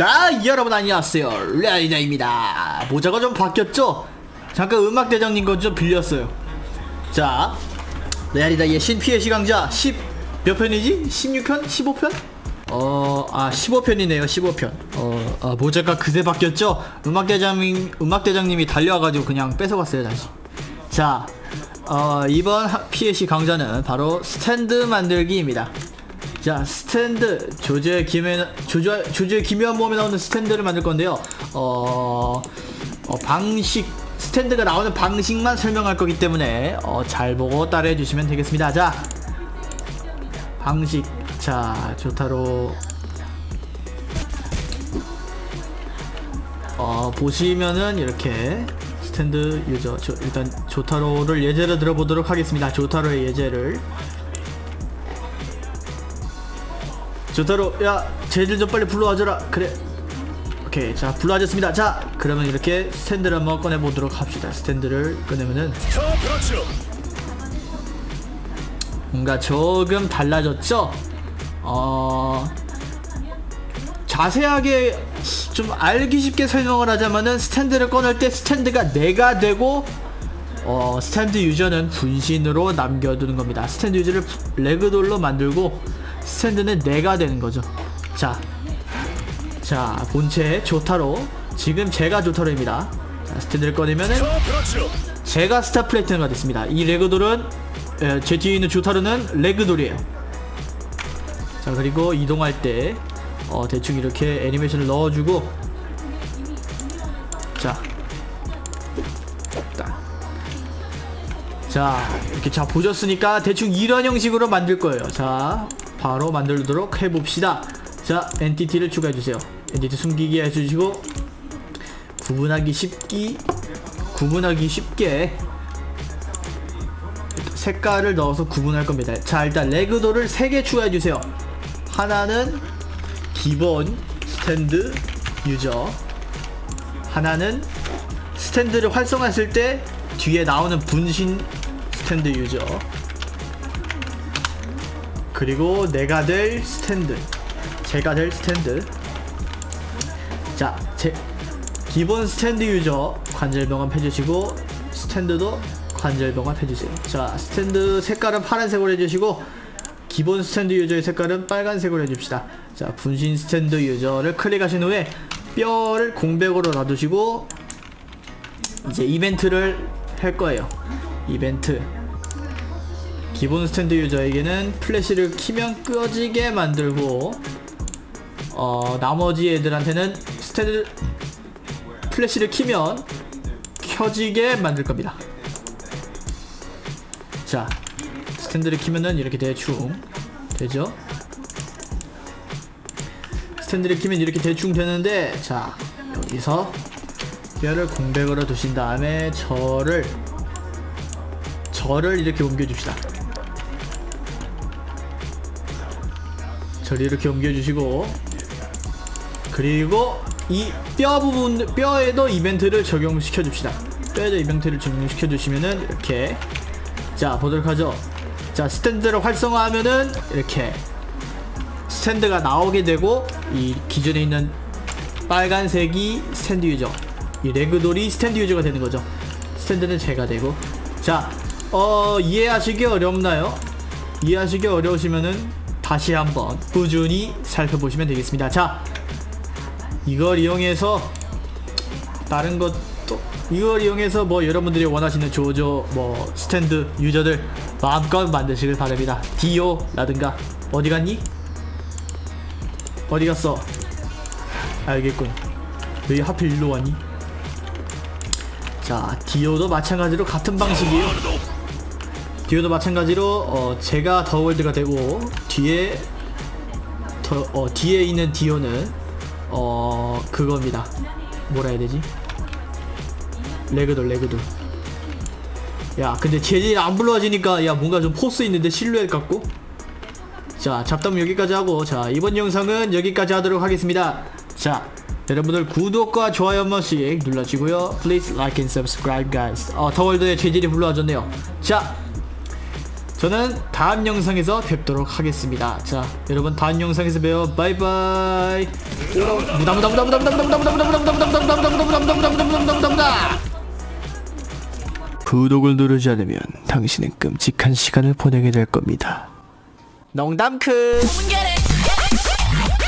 아 여러분 안녕하세요 레이더입니다 모자가 좀 바뀌었죠? 잠깐 음악 대장님 거 좀 빌렸어요 자 레이더의 신피해시 강자 10 몇 편이지? 16편? 15편? 어, 아, 15편이네요, 15편. 어, 아, 모자가 그새 바뀌었죠? 음악 대장님, 음악 대장님이 달려와가지고 그냥 뺏어갔어요, 다시. 자, 어, 이번 피해시 강좌는 바로 스탠드 만들기입니다. 자, 스탠드 조제 김에 조제 조제 기묘한 몸에 나오는 스탠드를 만들 건데요. 어, 어, 방식 스탠드가 나오는 방식만 설명할 거기 때문에 어, 잘 보고 따라해 주시면 되겠습니다. 자, 방식 자 조타로 어, 보시면은 이렇게 스탠드 유저 조, 일단 조타로를 예제로 들어보도록 하겠습니다. 조타로의 예제를 조타로. 야 쟤들 좀 빨리 불러와줘라. 그래. 오케이 자 불러와줬습니다. 자 그러면 이렇게 스탠드를 한번 꺼내보도록 합시다. 스탠드를 꺼내면은 자, 그렇죠. 뭔가 조금 달라졌죠? 어 자세하게 좀 알기 쉽게 설명을 하자면은 스탠드를 꺼낼 때 스탠드가 내가 되고 어 스탠드 유저는 분신으로 남겨두는 겁니다. 스탠드 유저를 레그돌로 만들고 스탠드는 내가 되는 거죠 자 자, 본체 조타로 지금 제가 조타로입니다 자, 스탠드를 꺼내면은 자, 그렇죠. 제가 스타 플래티넘가 됐습니다. 이 레그돌은 에, 제 뒤에 있는 주타르는 레그돌이에요. 자 그리고 이동할 때 어, 대충 이렇게 애니메이션을 넣어주고 자, 딱. 자 이렇게 자 보셨으니까 대충 이런 형식으로 만들 거예요. 자 바로 만들도록 해봅시다. 자 엔티티를 추가해 주세요. 엔티티 숨기기 해주시고 구분하기 쉽기 구분하기 쉽게 색깔을 넣어서 구분할 겁니다. 자, 일단 레그도를 3개 추가해 주세요. 하나는 기본 스탠드 유저. 하나는 스탠드를 활성화했을 때 뒤에 나오는 분신 스탠드 유저. 그리고 내가 될 스탠드. 제가 될 스탠드. 자, 제 기본 스탠드 유저 관절 병합 해주시고 스탠드도 관절 병합 해주세요. 자, 스탠드 색깔은 파란색으로 해주시고 기본 스탠드 유저의 색깔은 빨간색으로 해줍시다. 자, 분신 스탠드 유저를 클릭하신 후에 뼈를 공백으로 놔두시고 이제 이벤트를 할 거예요. 이벤트. 기본 스탠드 유저에게는 플래시를 키면 끄어지게 만들고 어 나머지 애들한테는 스탠드 플래시를 키면 켜지게 만들 겁니다. 자, 스탠드를 키면은 이렇게 대충 되죠? 스탠드를 키면 이렇게 대충 되는데, 자, 여기서 뼈를 공백으로 두신 다음에 절을 절을 이렇게 옮겨줍시다. 절 이렇게 옮겨주시고 그리고 이 뼈 부분 뼈에도 이벤트를 적용시켜 줍시다. 뼈에도 이벤트를 적용시켜 주시면은 이렇게 자 보도록 하죠. 자 스탠드를 활성화하면은 이렇게 스탠드가 나오게 되고 이 기존에 있는 빨간색이 스탠드 유저 이 레그돌이 스탠드 유저가 되는 거죠. 스탠드는 제가 되고 자 어, 이해하시기 어렵나요? 이해하시기 어려우시면은 다시 한번 꾸준히 살펴보시면 되겠습니다. 자 이걸 이용해서 다른 것도 이걸 이용해서 뭐 여러분들이 원하시는 조조 뭐 스탠드 유저들 마음껏 만드시길 바랍니다. 디오라든가 어디 갔니? 어디 갔어? 알겠군. 왜 하필 일로 왔니? 자 디오도 마찬가지로 같은 방식이에요. 디오도 마찬가지로 어, 제가 더월드가 되고 뒤에 더, 어, 뒤에 있는 디오는 어 그겁니다. 뭐라 해야 되지? 레그돌 레그돌. 야 근데 재질 안 불러지니까 야 뭔가 좀 포스 있는데 실루엣 같고. 자 잡담 여기까지 하고 자 이번 영상은 여기까지 하도록 하겠습니다. 자 여러분들 구독과 좋아요 한 번씩 눌러주고요. Please like and subscribe guys. 어 더월드의 재질이 불러와졌네요. 자 저는 다음 영상에서 뵙도록 하겠습니다. 자, 여러분 다음 영상에서 봬요. 바이바이. 구독을 누르지 않으면 당신은 끔찍한 시간을 보내게 될 겁니다. 농담크. Get it.